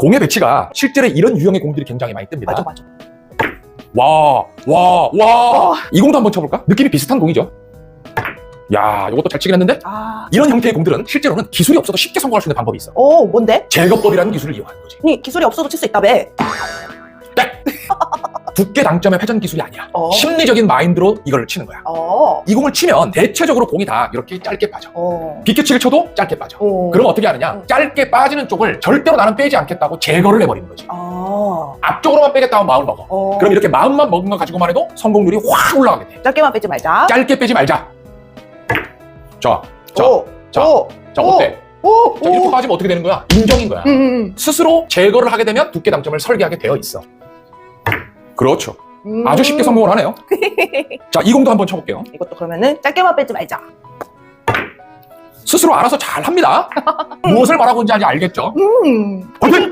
공의 배치가 실제로 이런 유형의 공들이 굉장히 많이 뜹니다. 맞아 맞아. 와, 와, 와. 이 공도 한번 쳐볼까? 느낌이 비슷한 공이죠. 야, 이것도 잘 치긴 했는데 아, 이런 형태의 공들은 실제로는 기술이 없어도 쉽게 성공할 수 있는 방법이 있어. 어 뭔데? 제거법이라는 기술을 이용하는 거지. 아니 기술이 없어도 칠 수 있다며. 두께 당점의 회전 기술이 아니야. 어. 심리적인 마인드로 이걸 치는 거야. 어. 이 공을 치면 대체적으로 공이 다 이렇게 짧게 빠져. 어. 빗개치를 쳐도 짧게 빠져. 어. 그럼 어떻게 하느냐? 음. 짧게 빠지는 쪽을 절대로 나는 빼지 않겠다고 제거를 해버리는 거지. 아. 앞쪽으로만 빼겠다고 마음을 먹어. 어. 그럼 이렇게 마음만 먹은 거 가지고만 해도 성공률이 확 올라가게 돼. 짧게만 빼지 말자. 짧게 빼지 말자. 자, 자, 오. 자, 오. 자, 오. 어때? 오. 자, 이렇게 빠지면 어떻게 되는 거야? 인정인 거야. 음, 음, 스스로 제거를 하게 되면 두께 당점을 설계하게 되어 있어. 그렇죠. 음. 아주 쉽게 성공을 하네요. 자, 이 공도 한번 쳐볼게요. 이것도 그러면은 짧게만 빼지 말자. 스스로 알아서 잘 합니다. 무엇을 말하고 있는지 아직 알겠죠? 음. 화이팅!